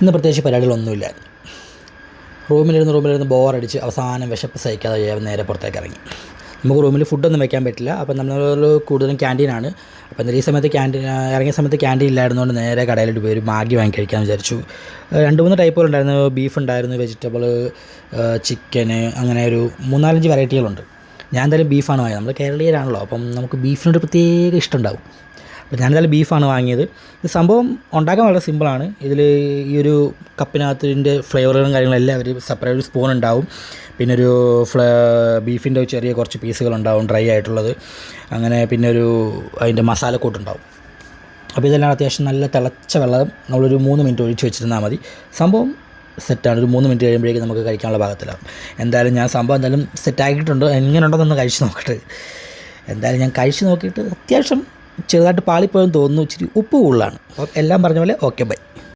ഇന്ന് പ്രത്യേകിച്ച് പരിപാടികളൊന്നുമില്ല. റൂമിലിരുന്ന് റൂമിലിരുന്ന് ബോറടിച്ച് അവസാനം വിശപ്പ് സഹിക്കാതെ ചെയ്യാൻ നേരെ പുറത്തേക്ക് ഇറങ്ങി. നമുക്ക് റൂമിൽ ഫുഡൊന്നും വെക്കാൻ പറ്റില്ല. അപ്പം നമ്മൾ കൂടുതലും ക്യാന്റീനാണ് അപ്പം എന്തായാലും ഈ സമയത്ത് ക്യാന്റീൻ ഇറങ്ങിയ സമയത്ത് ക്യാന്റീൻ ഇല്ലായിരുന്നുകൊണ്ട് നേരെ കടയിലോട്ട് പോയി ഒരു മാഗി വാങ്ങി കഴിക്കാമെന്ന് വിചാരിച്ചു രണ്ട് മൂന്ന് ടൈപ്പുകൾ ഉണ്ടായിരുന്നു ബീഫ് ഉണ്ടായിരുന്നു വെജിറ്റബിൾ ചിക്കന് അങ്ങനെ ഒരു മൂന്നാലഞ്ച് വെറൈറ്റികളുണ്ട് ഞാൻ എന്തായാലും ബീഫാണ് വാങ്ങിയത്. നമ്മൾ കേരളീയരാണല്ലോ. അപ്പം നമുക്ക് ബീഫിനൊരു പ്രത്യേക ഇഷ്ടം ഉണ്ടാവും. അപ്പോൾ ഞാനെന്തായാലും ബീഫാണ് വാങ്ങിയത്. ഇത് സംഭവം ഉണ്ടാക്കാൻ വളരെ സിമ്പിളാണ്. ഇതിൽ ഈ ഒരു കപ്പിനകത്തിന്റെ ഫ്ലേവറുകളും കാര്യങ്ങളെല്ലാം അവർ സെപ്പറേറ്റ് സ്പൂൺ ഉണ്ടാവും. പിന്നെ ഒരു ഫ്ലേ ബീഫിന്റെ ചെറിയ കുറച്ച് പീസുകൾ ഉണ്ടാവും ഡ്രൈ ആയിട്ടുള്ളത്. അങ്ങനെ പിന്നെ ഒരു അതിന്റെ മസാലക്കൂട്ടുണ്ടാവും അപ്പോൾ ഇതെല്ലാം അത്യാവശ്യം നല്ല തിളച്ച വെള്ളം നമ്മളൊരു മൂന്ന് മിനിറ്റ് ഒഴിച്ച് വെച്ചിരുന്നാൽ മതി. സംഭവം സെറ്റാണ് ഒരു മൂന്ന് മിനിറ്റ് കഴിയുമ്പോഴേക്കും നമുക്ക് കഴിക്കാനുള്ള ഭാഗത്തിലാവും. എന്തായാലും ഞാൻ സംഭവം എന്തായാലും സെറ്റാക്കിയിട്ടുണ്ട് എങ്ങനെയുണ്ടെന്നൊന്ന് കഴിച്ച് നോക്കട്ടെ. എന്തായാലും ഞാൻ കഴിച്ച് നോക്കിയിട്ട് അത്യാവശ്യം ചെറുതായിട്ട് പാളിപ്പോയെന്ന് തോന്നുന്നു. ഇച്ചിരി ഉപ്പ് കൂടുതലാണ്. എല്ലാം പറഞ്ഞ പോലെ ഓക്കെ ബൈ.